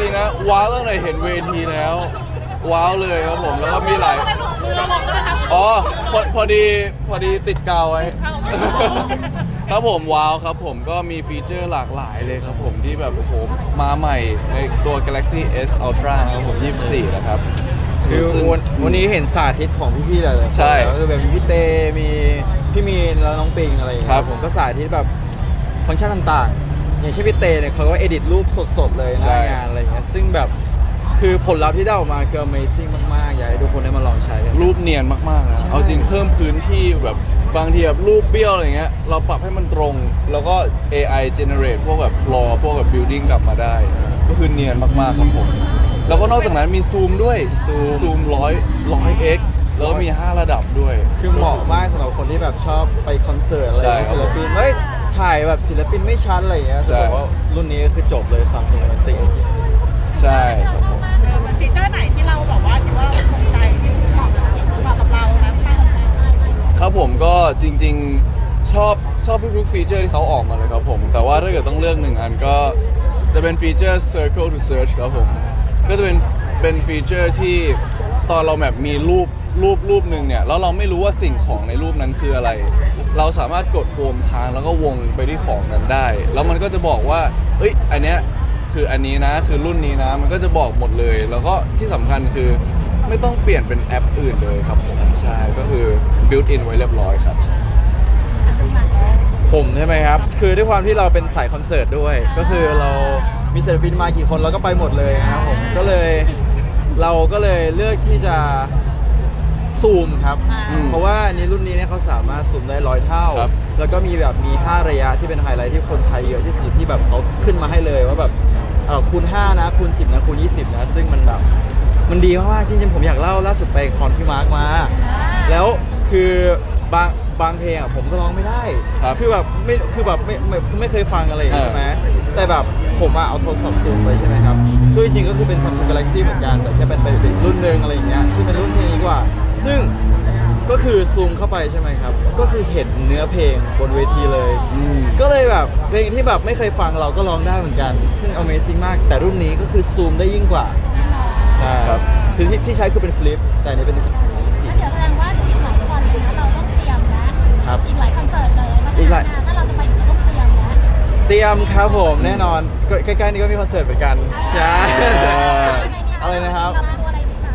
ริงๆนะว้าวตั้งแต่เห็นเวทีแล้ว ว้าวเลยครับผมแล้วก็มีหลายเราลองก็ได้ครับอ๋อพอพอดีพอดีติดกาวไว้ ครับผมว้าวครับผมก็มีฟีเจอร์หลากหลายเลยครับผมที่แบบโอ้โหมาใหม่ในตัว Galaxy S Ultra นะครับผม 24 นะครับคือซึ่ง วันวันนี้เห็นสาธิตของพี่ๆหลายๆคนใช่แล้วก็แบบมีพี่เตมีพี่มีนแล้วน้องปิงอะไรอย่างเงี้ยครับผมก็สาธิตแบบฟังก์ชันต่างๆ อย่างเช่นพี่เตเนี่ยเขาก็เอดิตรูปสดๆเลยหใช่น้างานอะไรอย่า งเงี้ยซึ่งแบบคือผลลัพธ์ที่ได้ออกมาคือ Amazing มากๆอยากให้ทุกคนได้มาลองใช้กัน รูปเนียนมากๆนะใช่ เอาจริงเพิ่มพื้นที่แบบบางทีแบบรูปเบี้ยวอะไรเงี้ยเราปรับให้มันตรง แล้วก็ AI generate พวกแบบ floor พวกแบบ building กลับมาได้ ก็คือเนียนมากๆครับผม แล้วก็นอกจากนั้นมีซูมด้วยซูมซูมร้อยร้อย x แล้วก็มี 5 ระดับด้วย คือเหมาะมากสำหรับคนที่แบบชอบไปคอนเสิร์ตอะไรใช่อย่างครัเงี้บยศิลปินเฮ้ยถ่ายแบบศิลปินไม่ชัดอะไรอย่างเงี้ยใช่จะบอกว่ารุ่นนี้ก็คือจบเลย Samsung Galaxy S ใช่ครับผมเออฟีเจอร์ไหนที่เราแบบว่าคิดว่าเราสนใจที่เหมาะกับเหมาะกับเรานะตั้งใจครับผมก็จริงๆชอบชอบทุกๆฟีเจอร์ที่เขาออกมาเลยครับผม แต่ว่าถ้าเกิดต้องเลือกหนึ่งอันก็จะเป็นฟีเจอร์ Circle to Search ครับผม ก็จะเป็นเป็นฟีเจอร์ที่ตอนเราแบบมีรูปรูปรูปหนึ่งเนี่ยแล้วเราไม่รู้ว่าสิ่งของในรูปนั้นคืออะไร เราสามารถกดโฮมค้างแล้วก็วงไปที่ของนั้นได้ แล้วมันก็จะบอกว่า เอ้ย อันเนี้ย คืออันนี้นะคือรุ่นนี้นะ มันก็จะบอกหมดเลย แล้วก็ที่สำคัญคือไม่ต้องเปลี่ยนเป็นแอปอื่นเลยครับผมใช่ก็คือ built in ไว้เรียบร้อยครับ ผมใช่ไหมครับ คือด้วยความที่เราเป็นสายคอนเสิร์ตด้วย ก็คือเรามีศิลปินมากี่คนเราก็ไปหมดเลยนะครับผมก็เลยเราก็เลยเลือกที่จะซูมครับ อืมเพราะว่าในรุ่นนี้เนี่ยเขาสามารถซูมได้ร้อยเท่า ครับแล้วก็มีแบบมี 5 ระยะที่เป็นไฮไลท์ที่คนใช้เยอะที่สุดที่แบบเขาขึ้นมาให้เลยว่าแบบ เออคูณ 5 นะคูณ 10 นะคูณ 20 นะ ซึ่งมันแบบมันดีมากๆจริงๆ ผมอยากเล่าล่าสุดไปคอนพี่มาร์กมา แล้วคือบางบางเพลงอะผมก็ร้องไม่ได้ครับคือแบบไม่คือแบบไม่ไม่คือไม่เคยฟังอะไรอย่างเงี้ยเออใช่ไหมแต่แบบผมอะเอาโทรศัพท์ซูมไปใช่ไหมครับคือจริงๆก็คือเป็น Samsung Galaxy เหมือนกันแต่แค่เป็นเป็นเป็นรุ่นหนึ่งอะไรอย่างเงี้ยซึ่งเป็นรุ่นเพลงนี้กว่า ซึ่ง ก็คือซูมเข้าไปใช่ไหมครับ ก็คือเห็นเนื้อเพลงบนเวทีเลย อืม ก็เลยแบบเพลงที่แบบไม่เคยฟังเราก็ร้องได้เหมือนกัน ซึ่ง Amazing มาก แต่รุ่นนี้ก็คือซูมได้ยิ่งกว่า ใช่ครับ คือที่ที่ใช้คือเป็นฟลิป แต่อันนี้เป็นสี ก็เดี๋ยวแสดงว่าอีกหลายคนเลยนะเราต้องเตรียมนะครับอีกหลายคอนเสิร์ตเลยเพราะฉะอีกหนั้ลายนนะถ้าเราจะไปอีกต้องเตรียมนะเตรียมครับผมแน่นอนก็ใกล้ๆนี้ก็มีคอนเสิร์ตเหมือนกัน ใช่ อะไรนะครับเตยมตัวอะไรดีคะ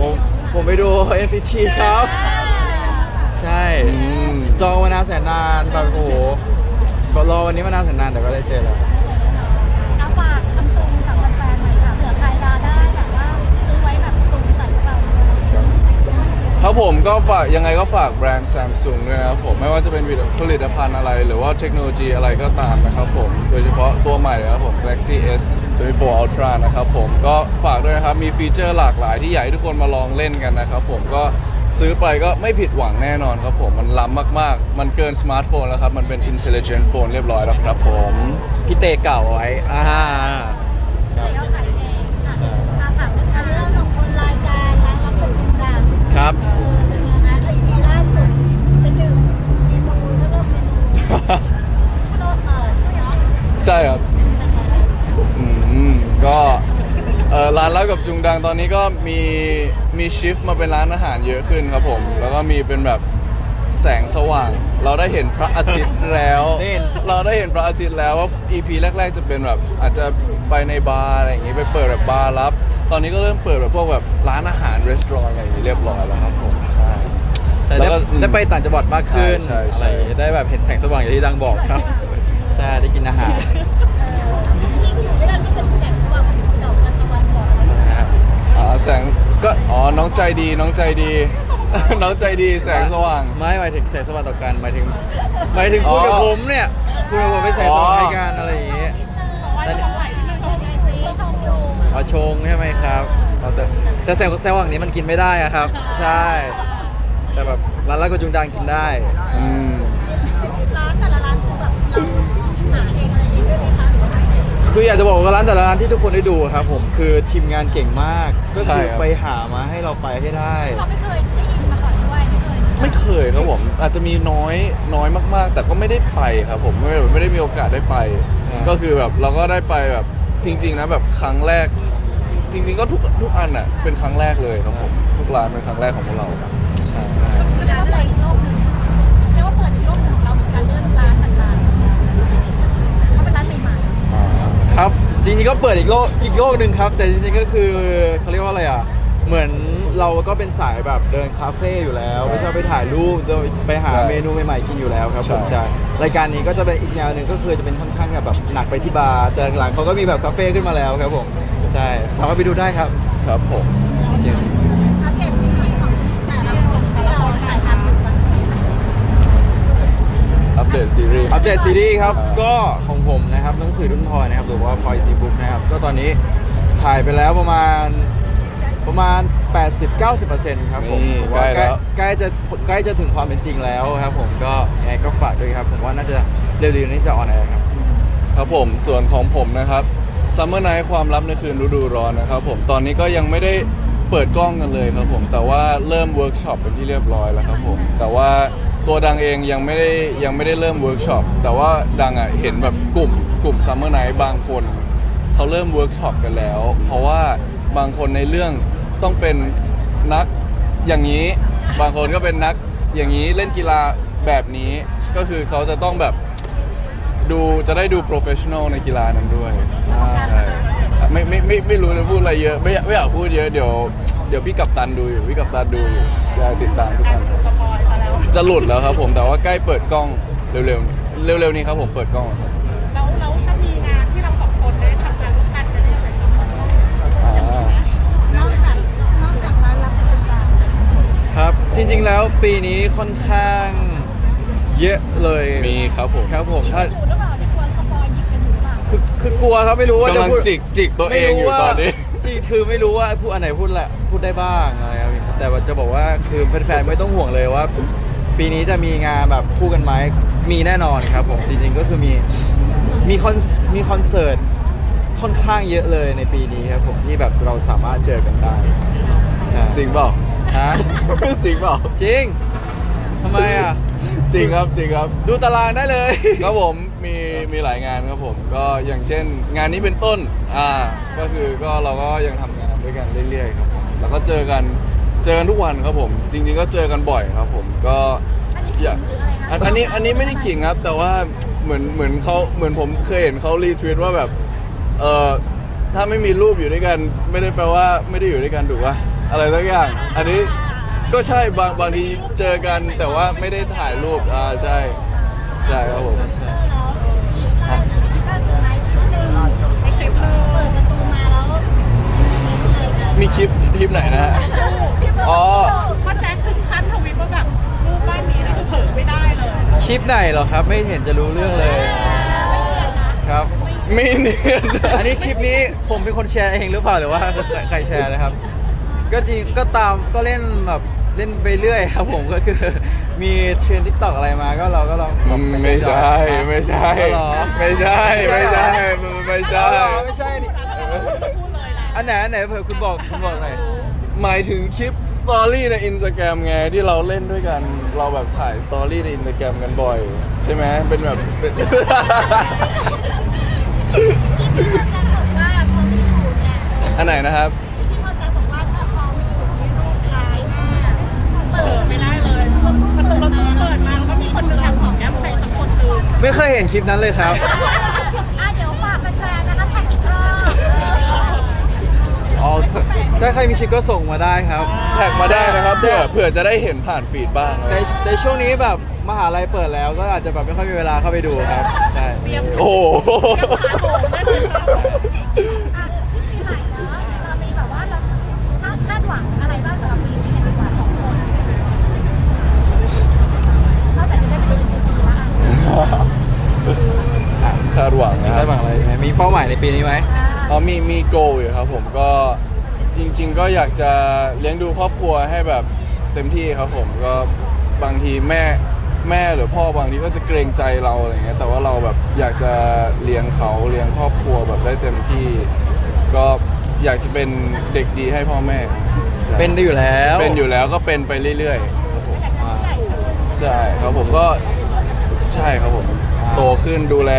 ผม ผมไปดู NCT ครับ ใช่อืมจองมานานแสนนานแบบโอ้โหก็รอวันนี้มานานแสนนานแต่ก็ได้เจอแล้ว ครับผมก็ฝากยังไงก็ฝากแบรนด์ Samsung ด้วยนะครับผมไม่ว่าจะเป็นผลิตภัณฑ์อะไร หรือว่าเทคโนโลยีอะไรก็ตามนะครับผม โดยเฉพาะตัวใหม่นะครับผม Galaxy S 24 Ultra นะครับผมก็ฝากด้วยนะครับ มีฟีเจอร์หลากหลายที่อยากให้ทุกคนมาลองเล่นกันนะครับผมก็ซื้อไปก็ไม่ผิดหวังแน่นอนครับผม มันล้ำมากๆ มันเกินสมาร์ทโฟนแล้วครับ มันเป็น intelligent phone เรียบร้อยแล้วครับผมพี่เตเก่าไว้อ่าเดี๋ยวขายเองค่ะมาฝากอันนี้เราส่งคนรายการร้านรับตึกชุมราง ครับ เออเป็นไงนะเอออีล่าสุดไปดื่มเมนูก็เริ่มเมนูโซเออเนาะ ใช่ครับอืมก็เอ่อร้านเล่ากับจุงดังตอนนี้ก็มีมีชิฟมาเป็นร้านอาหารเยอะขึ้นครับผมแล้วก็มีเป็นแบบแสงสว่าง เราได้เห็นพระอาทิตย์แล้วได้เห็นเราได้เห็นพระอาทิตย์แล้วว่า EP แรก ๆ จะเป็นแบบอาจจะไปในบาร์อะไรอย่างงี้ไปเปิดแบบบาร์ลับ ตอนนี้ก็เริ่มเปิดแบบพวกแบบร้านอาหารรีสอร์ทอะไรอย่างงี้เรียบร้อยแล้วครับผมใช่ ใช่แล้ได้วก็ได้ไปต่างจังหวัดมากขึ้นใช่ใช่อะไรอย่างงี้ได้แบบเห็นแสงสว่างอย่างที่ดังบอกครับ ใช่ได้กินอาหารจริงๆอยู่ด้วยกันก็เป็นแสงสว่างของดอกกันตะวันบอกอะไรอย่างเงี้ยอ่าแสงก็อ๋อน้องใจดีน้องใจดี น้องใจดีแสงสว่าง ไม่หมายถึงแสงสว่างต่อกันหมายถึงหมายถึงอ๋คุอณกับผมเนี่ยคุณกับผมไปแสงสว่างให้กันอะไรอย่างงี้ว่าจะของไหลที่มันชมไอซีชมอยู่เอาชงใช่ไหมครับเอาแต่แต่แสงแสงสว่างนี้มันกินไม่ได้อะครับ ใช่ แต่แบบร้านลาดกระจุงดังกินได้ อืม คืออยากจะบอกว่าร้านแต่ละร้านที่ทุกคนได้ดูครับผมคือทีมงานเก่งมากก็ใช่คือครับ ไปหามาให้เราไปให้ได้เขาไม่เคยได้ยินมาก่อนด้วยไม่เคยไม่เคยครับผมอาจจะมีน้อยน้อยมากๆ แต่ก็ไม่ได้ไปครับผมไม่ไม่ได้มีโอกาสได้ไป อ่า ก็คือแบบเราก็ได้ไปแบบจริง ๆนะแบบครั้งแรก จริง ๆ ก็ทุกทุกอันอะเป็นครั้งแรกเลยครับผมทุกร้านเป็นครั้งแรกของพวกเราเรับจริงๆก็เปิดอีกโลกอีกโลกหนึ่งครับ แต่จริงๆก็คือเขาเรียกว่าอะไรอะ เหมือนเราก็เป็นสายแบบเดินคาเฟ่อยู่แล้วไม่ชอบไปถ่ายรูปโดยไปหาใช่เมนูใหม่ๆกินอยู่แล้วครับผมใช่ใช่รายการนี้ก็จะเป็นอีกแนวหนึ่งก็คือจะเป็นค่อนข้างแบบหนักไปที่บาร์แต่หลังๆเขาก็มีแบบคาเฟ่ขึ้นมาแล้วครับผมใช่สามารถไปดูได้ครับ ครับผม ซีรีส์ อัปเดตซีรีส์ครับอ่าก็ของผมนะครับหนังสือรุ่นพลอยนะครับหรือว่าพลอยซีบุ๊กนะครับ ก็ตอนนี้ถ่ายไปแล้วประมาณประมาณ 80-90%ครับผมนี่ผมใกล้แล้ว ใกล้จะใกล้จะถึงความเป็นจริงแล้วครับผมก็ยังไงก็ฝากด้วยครับ ผมว่าน่าจะเร็วๆนี้จะออนแอร์ครับ ครับผมส่วนของผมนะครับ Summer Night ความลับในคืนฤดูร้อนนะครับผมตอนนี้ก็ยังไม่ได้เปิดกล้องกันเลยครับผมแต่ว่าเริ่มเวิร์กช็อปเป็นที่เรียบร้อยแล้วครับผมแต่ว่า ตัวดังเองยังไม่ได้ยังไม่ได้เริ่มเวิร์กช็อปแต่ว่าดังอะเห็นแบบกลุ่มกลุ่ม Summer Night บางคนเขาเริ่มเวิร์กช็อปกันแล้ว เพราะว่าบางคนในเรื่องต้องเป็นนักอย่างนี้ บางคนก็เป็นนักอย่างนี้เล่นกีฬาแบบนี้ก็คือเขาจะต้องแบบดูจะได้ดูโปรเฟชชั่นอลในกีฬานั้นด้วยใช่ไม่ไม่ไม่ไม่รู้จะพูดอะไรเยอะไม่ไม่อยากพูดเยอะเดี๋ยวเดี๋ยวพี่กัปตันดูอยู่พี่กัปตันดูอยู่อยากติดตามทุกท่าน จะหลุดแล้วครับผมแต่ว่าใกล้เปิดกล้องเร็วๆเร็วๆนี้ครับผมเปิดกล้องครับแล้วแล้วถ้ามีงานที่เราสองคนได้ทำงานร่วมกันจะได้ไหมอ่านอกจากนอกจากร้านรับประจำการครับจริงๆแล้วปีนี้ค่อนข้างเยอะเลยมีครับผมครับผมถ้าอยู่หรือเปล่าในควรสปอยหยิบกันอยู่หรือเปล่าคือคือกลัวครับไม่รู้ว่าจะกำลังพูดจิกจิกตัวเองอยู่ตอนนี้จริงคือไม่รู้ว่าพูดอันไหนพูดแหละพูดได้บ้างอะไรครับแต่ว่าจะบอกว่าคือแฟนๆไม่ต้องห่วงเลยว่า ปีนี้จะมีงานแบบคู่กันไหมมีแน่นอนครับผมจริงๆก็คือมีมีคอนมีคอนเสิร์ตค่อนข้างเยอะเลยในปีนี้ครับผมที่แบบเราสามารถเจอกันได้ใช่จริงเปล่า ฮะจริงเปล่า จริงทำไมอะ จริงครับจริงครับ ดูตารางได้เลย ครับผมมีมีหลายงานครับผม ก็อย่างเช่น งานนี้เป็นต้นอ่าก็คือก็เราก็ยังทำงานด้วยกันเรื่อยๆครับผมแล้วก็เจอกัน เจอกันทุกวันครับผม จริง ๆ ก็เจอกันบ่อยครับ ผมก็อันนี้อยากคืออะไรคะอันอันนี้อันนี้ไม่ได้ขิงครับ แต่ว่าเหมือนเหมือนเขาเหมือนผมเคยเห็นเขารีทวีตว่าแบบเออถ้าไม่มีรูปอยู่ด้วยกัน ไม่ได้แปลว่าไม่ได้อยู่ด้วยกันถูกปะอะไรสักอย่าง อันนี้ก็ใช่บางบางทีเจอกันแต่ว่าไม่ได้ถ่ายรูปอ่าใช่ใช่ครับผมเออแล้วก็ก็สุดท้ายคลิปหนึ่งไม่คลิป เลยเปิดประตูมาแล้วอะไรกันมีคลิปคลิปไหนนะฮะ อ๋อเพราะแจ็คถึงขั้นทวิตว่าแบบรูปบ้านนี้นี่คือเผลอไม่ได้เลยคลิปไหนเหรอครับ ไม่เห็นจะรู้เรื่องเลยครับ ไม่เนียนอันนี้คลิปนี้ผมเป็นคนแชร์เองหรือเปล่าหรือว่าใครใครแชร์นะครับ ก็จริงก็ตามก็เล่นแบบเล่นไปเรื่อยครับผมก็คือมีเทรนด์ทิกตอกอะไรมาก็เราก็ลองแบบปไม่ใช่ไม่ใช่อ๋อเหรอ ไม่ใช่ ไม่ใช่ ไม่ใช่อ๋อเหรอไม่ใช่นี่พูดเลยนะ อันไหนอันไหนเผื่อคุณบอกคุณบอกหน่อยหมายถึงคลิปสตอรี่ในอินสตาแกรมไงที่เราเล่นด้วยกัน เราแบบถ่ายสตอรี่ในอินสตาแกรมกันบ่อย ใช่ไหมเป็นแบบเป็น ที่พี่พ่อแจ๊คบอกว่าพอมีอยู่เนี่ยอันไหนนะครับ ที่พ่อแจ๊คบอกว่าถ้าพอมีอยู่มีรูปร้ายมากเปิเผลอดไม่ได้เลยประตูประตูเปิดมาแล้วก็มีคนหนึงแอบสองแก้มใครสักคนหนึงไม่เคยเห็นคลิปนั้นเลยครับอ่ ถ้าใครมีคลิปก็ส่งมาได้ครับ แท็กมาได้นะครับเผื่อเผื่อจะได้เห็นผ่านฟีดบ้างในในช่วงนี้แบบมหาลัยเปิดแล้วก็อาจจะแบบไม่ค่อยมีเวลาเข้าไปดูครับใช่โอ้โหอะที่ปีใหม่เนอะเรามีแบบว่าเราคาดหวังอะไรบ้างสำหรับปีนี้กันดีกว่าสองคนนอกจากจะได้ไปดูซีรีส์แล้วอะคาดหวังนะคได้รับบังอะไรยังไงมีเป้าหมายในปีนี้ไหมอ๋อมีมีโกอยู่ครับผมก็ จริง ๆ ก็อยากจะเลี้ยงดูครอบครัวให้แบบเต็มที่ครับผมก็บางทีแม่แม่หรือพ่อบางทีก็จะเกรงใจเราอะไรเงี้ยแต่ว่าเราแบบอยากจะเลี้ยงเขาเลี้ยงครอบครัวแบบได้เต็มที่ ก็อยากจะเป็นเด็กดีให้พ่อแม่ใช่เป็นอยู่แล้วเป็นอยู่แล้วก็เป็นไปเรื่อยๆครับผมอยากจะผู้ใหญ่ใช่ครับผมก็ใช่ครับผม โตขึ้นดูแล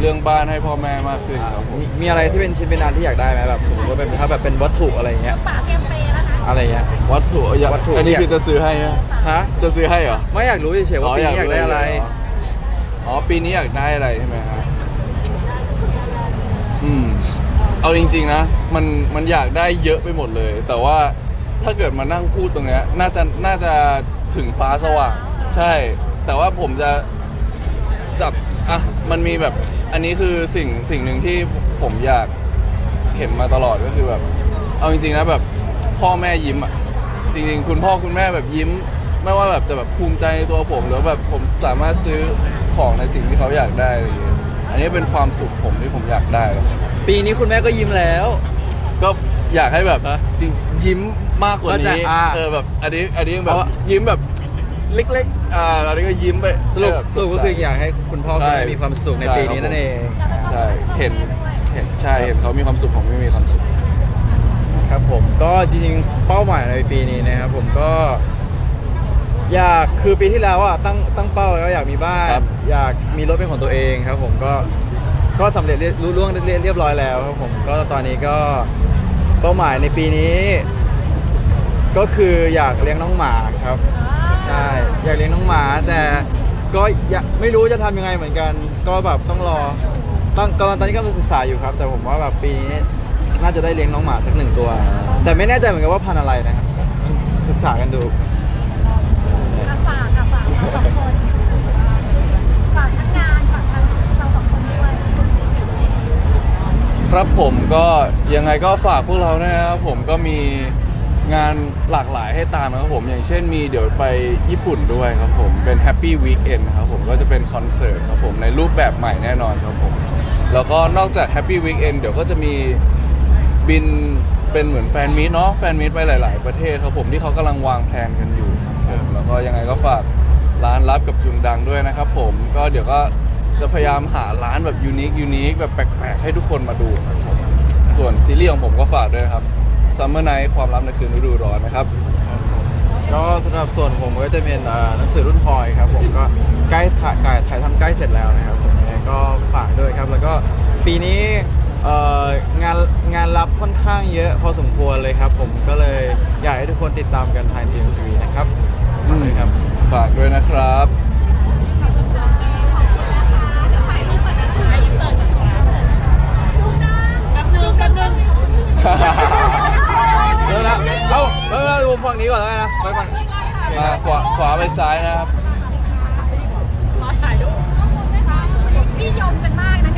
เรื่องบ้านให้พ่อแม่มากขึ้นครับผมมีมีอะไรที่เป็นชิ้นเป็นอันที่อยากได้ไหมแบบสมมติว่าเป็นถ้าแบบเป็นวัตถุอะไรอย่างเงี้ยป่าเกมเปย์แล้วนะอะไรเงี้ย วัตถุอยากวัตถุ อันนี้เนี่ยคือจะซื้อให้อะฮะ จะซื้อให้เหรอ ไม่อยากรู้เฉยๆว่าปีนี้อยากได้อะไรเหอ๋อ ปีนี้อยากได้อะไรใช่ไหมครับ อืม เอาจริง ๆ นะ มัน มันอยากได้เยอะไปหมดเลย แต่ว่าถ้าเกิดมานั่งพูดตรงเนี้ย น่าจะ น่าจะถึงฟ้าสว่าง ใช่ แต่ว่าผมจะจับ อะมันมีแบบอันนี้คือสิ่งสิ่งหนึ่งที่ผมอยากเห็นมาตลอดก็คือแบบ เอาจริงๆนะแบบพ่อแม่ยิ้มอะจริงๆ คุณพ่อคุณแม่แบบยิ้ม ไม่ว่าแบบจะแบบภูมิใจในตัวผมหรือแบบผมสามารถซื้อของในสิ่งที่เขาอยากได้อะไรอย่างเงี้ยอันนี้เป็นความสุขผมที่ผมอยากได้ครับปีนี้คุณแม่ก็ยิ้มแล้ว ก็อยากให้แบบฮะจริงๆยิ้มมากกว่าเข้าใจนี้อ่า เออแบบอันนี้อันนี้แบเพบราะว่ายิ้มแบบ เล็กๆอ่าอันนี้ก็ยิ้มไปสรุปให้แบบสรุปก็คืออยากให้คุณพ่อคุณแม่มีความสุขในใช่ปีนี้นั่นเองใช่เห็นเห็นใช่เห็นเขามีความสุขผมไม่มีความสุขครับผมก็จริงๆเป้าหมายในปีนี้นะครับผมก็ อยากคือปีที่แล้วอะตั้งตั้งเป้าไว้ว่าอยากมีบ้านครับอยากมีรถเป็นของตัวเองครับ ผมก็ก็สำเร็จเรียรู้ล่วงเรียบเรียบร้อยแล้วครับผมก็ตอนนี้ก็เป้าหมายในปีนี้ ก็คืออยากเลี้ยงน้องหมาครับ ใช่อยากเลี้ยงน้องหมาแต่ก็อยากไม่รู้จะทำยังไงเหมือนกัน ก็แบบต้องรอต้องกำลังตอนนี้ก็ศึกษาอยู่ครับ แต่ผมว่าแบบปีนี้น่าจะได้เลี้ยงน้องหมาสักหนึ่งตัว แต่ไม่แน่ใจเหมือนกันว่าพันธุ์อะไรนะครับศึกษากันดู อะฝากค่ะฝากเราสองคนฝากทั้งงานฝากทั้งเราสองคนด้วยครับผมก็ยังไงก็ฝากพวกเราด้วยนะครับผมก็มี งานหลากหลายให้ตามนะครับผม อย่างเช่นมีเดี๋ยวไปญี่ปุ่นด้วยครับผม เป็น Happy Weekend ครับผมก็จะเป็นคอนเสิร์ตครับผม ในรูปแบบใหม่แน่นอนครับผม แล้วก็นอกจาก Happy Weekend เดี๋ยวก็จะมีบินเป็นเหมือนแฟนมีตเนาะแฟนมีตไปหลาย ๆ ประเทศครับผมที่เขากำลังวางแผนกันอยู่ครับผมแล้วก็ยังไงก็ฝากร้านลับกับจุนดังด้วยนะครับผมก็เดี๋ยวก็จะพยายามหาร้านแบบยูนิคยูนิคแบบแปลก ๆ ให้ทุกคนมาดูครับผมส่วนซีรีส์ของผมก็ฝากด้วยครับ Summer Night ความลับในคืนฤดูร้อนนะครับ ก็สำหรับส่วนผมก็จะเป็นเอ่อหนังสือรุ่นพลอยครับผมก็ใกล้ถ่ายถ่ายถ่ายทำใกล้เสร็จแล้วนะครับผมยังไงก็ฝากด้วยครับแล้วก็ปีนี้เอ่องานงานรับค่อนข้างเยอะพอสมควรเลยครับ ผมก็เลยอยากให้ทุกคนติดตามกันทางจีมทีวีนะครับฝากด้วยครับ ฝากด้วยนะครับ แป๊บนึงแป๊บนึง เริ่มแล้วเอาเริ่มแล้วผมฝั่งนี้ก่อนแล้วกันนะไปฝั่งขวาขวาไปซ้ายนะครับ รอถ่ายรูปพี่ยอมกันมากนะ